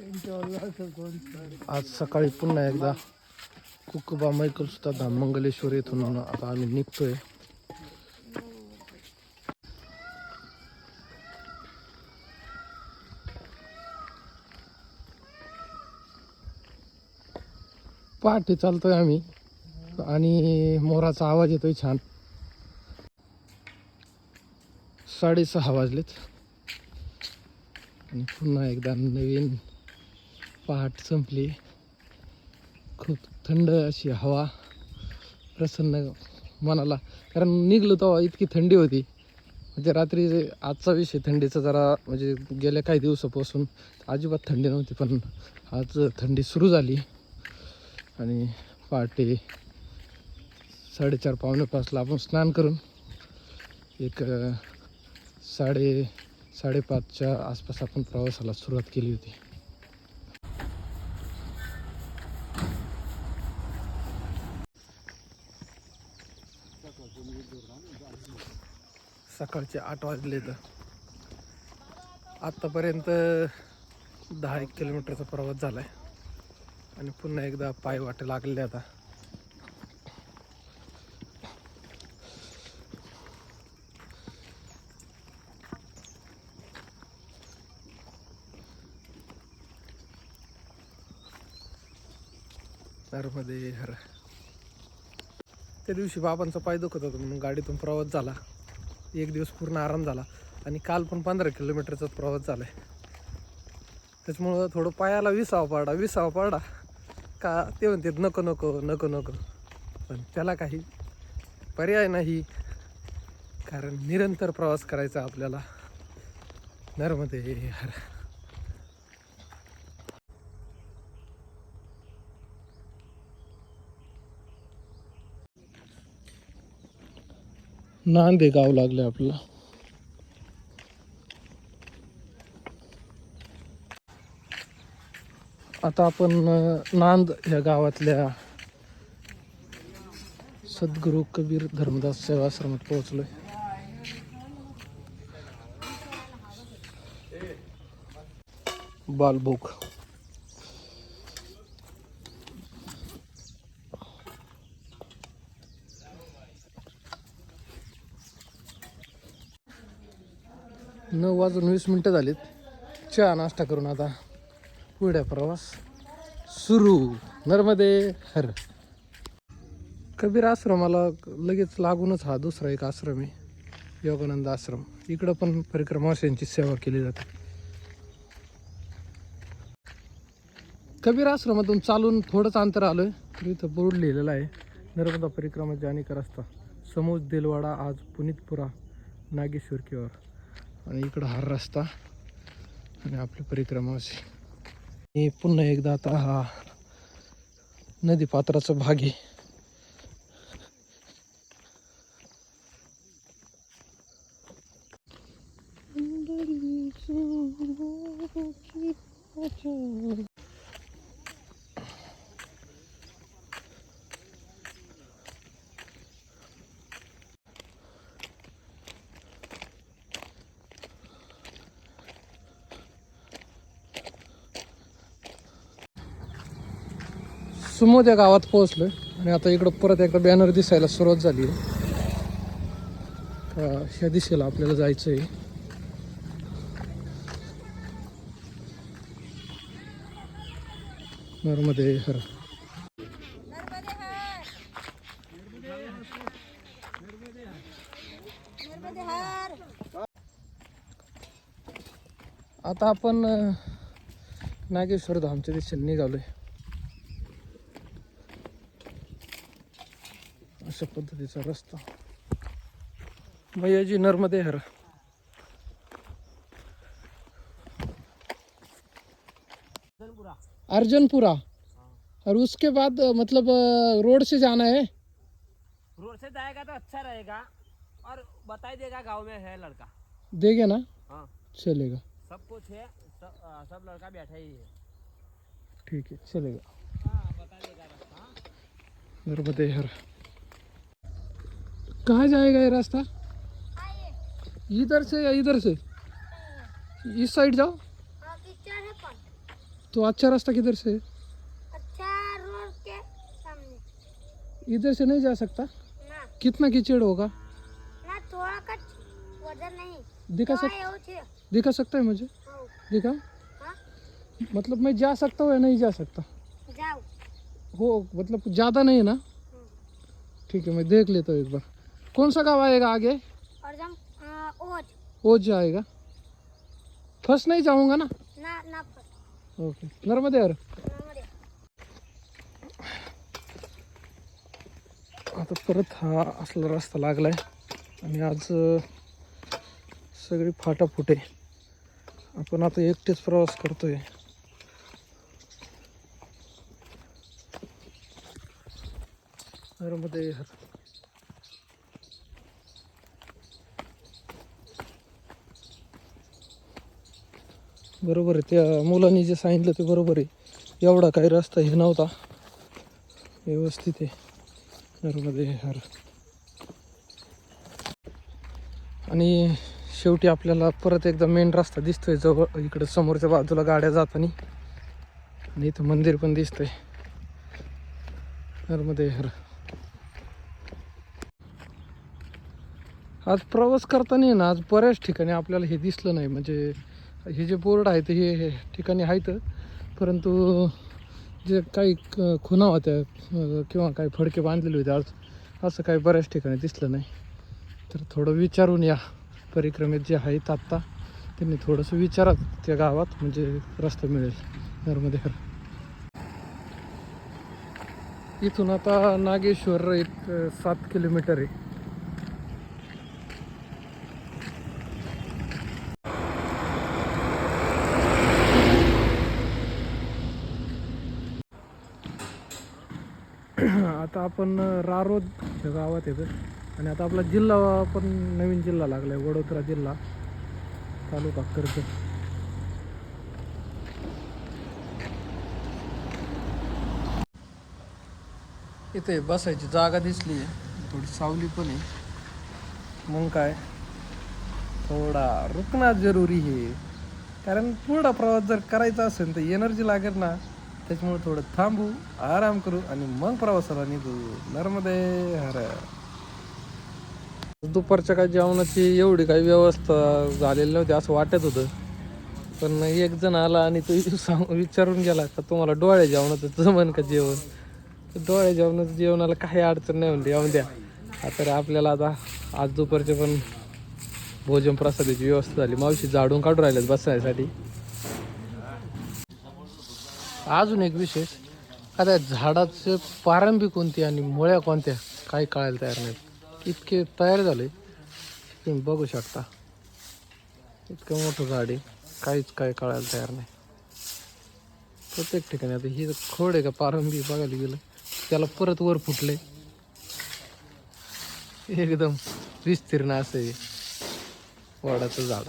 आज सकाळी पुन्हा एकदा कुकुबा मैकल सुद्धा धाममंगलेश्वर येथून आता आम्ही निघतोय. पहाटे चालतोय आम्ही आणि मोराचा आवाज येतोय छान. साडेसहा वाजलेत. आणि पुन्हा एकदा नवीन पहाट संपली. खूप थंड अशी हवा प्रसन्न मनाला. कारण निघलो तेव्हा इतकी थंडी होती. म्हणजे रात्री आजचा विषय थंडीचा जरा म्हणजे गेल्या काही दिवसापासून अजिबात थंडी नव्हती पण आज थंडी सुरू झाली. आणि पहाटे साडेचार पावणे पाचला आपण स्नान करून एक साडे साडेपाचच्या आसपास आपण प्रवासाला सुरुवात केली होती. सकाळचे आठ वाजले तर. आत्तापर्यंत दहा एक किलोमीटरचा प्रवास झाला आहे आणि पुन्हा एकदा पाय वाटे लागले आता. नर्मदे हर. त्या दिवशी बाबांचा पाय दुखत होता म्हणून गाडीतून प्रवास झाला. एक दिवस पूर्ण आराम झाला. आणि काल पण पंधरा किलोमीटरचा प्रवास झाला आहे त्याच्यामुळं थोडं पायाला विसावा पाडा विसावा पाडा. का ते म्हणतात नको नको नको नको. पण त्याला काही पर्याय नाही. कारण निरंतर प्रवास करायचा आपल्याला. नर्मदे हर नांदे गाव लागले आपल्याला. आता आपण नांद या गावातल्या सद्गुरू कबीर धर्मदास सेवाश्रमात पोहोचलोय. बालभोग. नऊ वाजून वीस मिनटं झालीत. चहा नाश्ता करून आता पुढे प्रवास सुरू. नर्मदे हर. कबीर आश्रमाला लगेच लागूनच हा दुसरा एक आश्रम आहे. योगानंद आश्रम. इकडं पण परिक्रमाशांची सेवा केली जाते. कबीर आश्रमातून चालून थोडंच अंतर आलोय. तर इथं बोर्ड लिहिलेलं आहे. नर्मदा परिक्रमा जानेकर असता रस्ता. समोज दिलवाडा आज पुनीतपुरा नागेश्वर किंवा आणि इकडं हा रस्ता आणि आपली परिक्रमा अशी आणि पुन्हा एकदा आता हा नदी पात्राचा भाग आहे. सुमोद या गावात पोहोचलो आणि आता इकडं परत एकदा बॅनर दिसायला सुरुवात झाली आहे. ह्या दिशेला आपल्याला जायचं आहे नर्मदे हर. आता आपण नागेश्वर धामच्या दिशेने निघालोय. अशा पद्धतीचा रस्ता. भैयाजी नर्मदे हर. अर्जनपुरा. और उसके बाद मतलब रोड से जाना है? रोड से जाएगा तो अच्छा रहेगा। और बता देगा गाँव में है लड़का। देगा ना? हाँ। चलेगा। सब कुछ है सब, आ, सब लड़का बैठा ही है। ठीक है चलेगा। हाँ बता देगा रास्ता। नर्मदे हर। कहाँ जाएगा ये रास्ता? इधर से या इधर से? इस साइड जाओ। हाँ, तो अच्छा रास्ता किधर से? अच्छा इधर से नहीं जा सकता? ना। कितना कीचड़ होगा? ना थोड़ा का वज़न नहीं। दिखा सक दिखा सकता है मुझे? दिखा हा? मतलब मैं जा सकता हूँ या नहीं जा सकता? जाओ। हो मतलब ज़्यादा नहीं है ना? हम्म। ठीक है मैं देख लेता हूँ एक बार। कौन सा गाँव आएगा आगे? ओज। जाएगा फ़र्स्ट नहीं जाऊँगा ना? ना ना ओके। नर्मदे यार नर्मदे। आता परत हा असला रस्ता लागलाय। आणि आज सगळी फाटाफुटे आपण आता एकटेच प्रवास करतोय। नर्मदे हर। बरोबर आहे. त्या मुलांनी जे सांगितलं ते बरोबर आहे. एवढा काही रस्ता हे नव्हता. व्यवस्थित आहे. नर्मदे हर. आणि शेवटी आपल्याला परत एकदा मेन रस्ता दिसतोय जवळ. इकडे समोरच्या बाजूला गाड्या जातानी. आणि इथं मंदिर पण दिसतंय. नर्मदे हर. आज प्रवास करताना ना आज बऱ्याच ठिकाणी आपल्याला हे दिसलं नाही. म्हणजे हे जे बोर्ड आहेत हे हे ठिकाणी आहेत परंतु जे काही खुणा होत्या किंवा काही फडके बांधलेले होते आज असं काही बऱ्याच ठिकाणी दिसलं नाही. तर थोडं विचारून या. परिक्रमेत जे आहेत आत्ता त्यांनी थोडंसं विचारा त्या गावात म्हणजे रस्ता मिळेल. नर्मदे इथून आता नागेश्वर एक सात किलोमीटर आहे. आता आपण रारोद ह्या गावात येतो आणि आता आपला जिल्हा पण नवीन जिल्हा लागला आहे वडोदरा जिल्हा. तालुका कर्जत इथे बसायची जागा दिसली आहे. थोडी सावली पण आहे. मग काय? थोडा रुकणं जरुरी आहे. कारण पुढा प्रवास जर करायचा असेल तर एनर्जी लागेल ना. त्याच्यामुळे थोडं थांबू आराम करू आणि मग प्रवासाला निघू. नर्मदे हर. दुपारच्या काय जेवणाची एवढी काही व्यवस्था झालेली नव्हती असं वाटत होतं. पण एक जण आला आणि तो सांग विचारून गेला का तुम्हाला डोळ्या जेवणाचं जमन का जेवण? डोळ्या जेवणाचं जेवणाला काही अडचण नाही म्हणते येऊन द्या. आता आपल्याला आता आज दुपारचे पण भोजन प्रसादाची व्यवस्था झाली. मावशी झाडून काढून राहिल्यात बसण्यासाठी अजून एक विशेष आता झाडाचे पारंबी कोणती आणि मुळ्या कोणत्या काही कळायला तयार नाहीत. इतके तयार झाले तुम्ही बघू शकता. इतकं मोठं झाड आहे काहीच काय कळायला तयार नाही. प्रत्येक ठिकाणी आता ही खोड आहे का पारंबी बघायला गेलं त्याला परत वर फुटले. एकदम विस्तीर्ण असं आहे वडाचं झाड.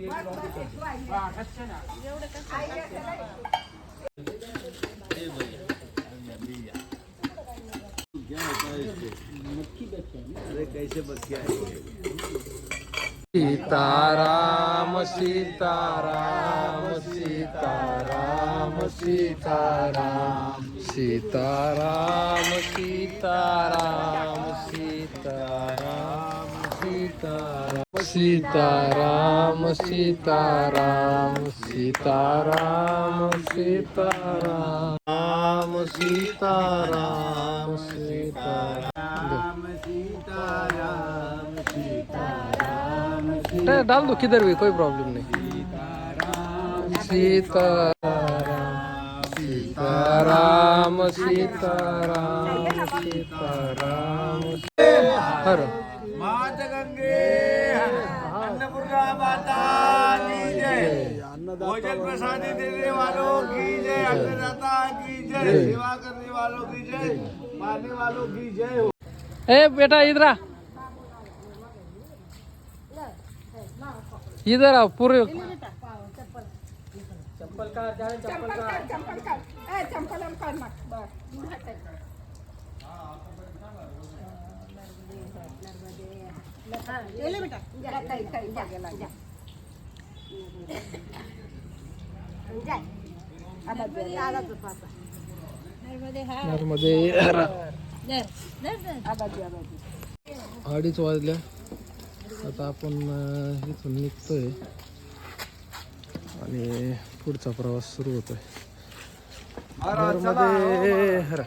तर टाकू राहिले सीताराम सीताराम सीताराम सीताराम सीताराम सीताराम सीताराम सीताराम। सीताराम सीताराम सीताराम सीताराम सीताराम सीताराम है, डाल दो किधर भी कोई प्रॉब्लम नहीं सीताराम सीताराम सीताराम सीताराम सीताराम हर भोजन प्रसादी देने वालों की जय अन्नदाता की जय सेवा करने वालों की जय मारने वालों की जय हो। ए बेटा इधर आ। इधर आओ पूरे। नर्मदे हर अडीच वाजल्या आता आपण इथून निघतोय. आणि पुढचा प्रवास सुरू होतोय. नर्मदे हर.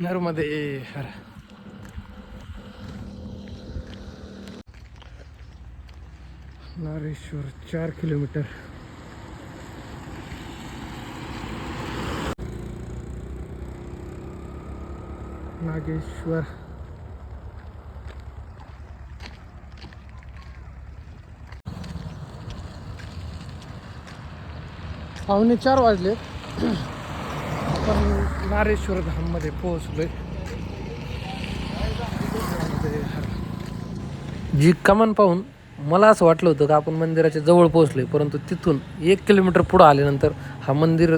नर्मदे हर नारेश्वर चार किलोमीटर. नागेश्वर. पावणे चार वाजले आपण नारेश्वर धाममध्ये पोहोचलोय. जी कमान पाहून मला असं वाटलं होतं का आपण मंदिराच्या जवळ पोहोचलोय परंतु तिथून एक किलोमीटर पुढं आल्यानंतर हा मंदिर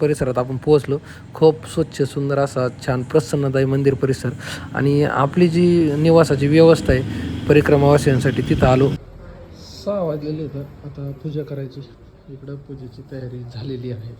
परिसरात आपण पोहोचलो. खूप स्वच्छ सुंदर असा छान प्रसन्नदायी मंदिर परिसर. आणि आपली जी निवासाची व्यवस्था आहे परिक्रमावासियांसाठी तिथं आलो. सहा वाजलेले होतं आता पूजा करायची. इकडं पूजेची तयारी झालेली आहे.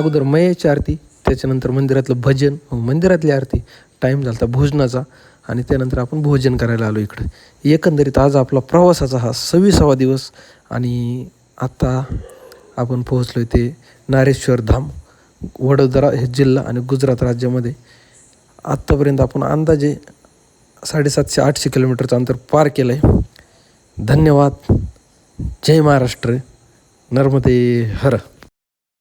अगोदर मयाची आरती त्याच्यानंतर मंदिरातलं भजन मंदिरातली आरती टाईम झाला भोजनाचा आणि त्यानंतर आपण भोजन करायला आलो इकडं. एकंदरीत आज आपला प्रवासाचा हा सव्वीसावा दिवस आणि आत्ता आपण पोहोचलो ते नारेश्वर धाम वडोदरा हे जिल्हा आणि गुजरात राज्यामध्ये. आत्तापर्यंत आपण अंदाजे साडेसातशे आठशे किलोमीटरचं अंतर पार केलं आहे धन्यवाद. जय महाराष्ट्र. नर्मदे हर.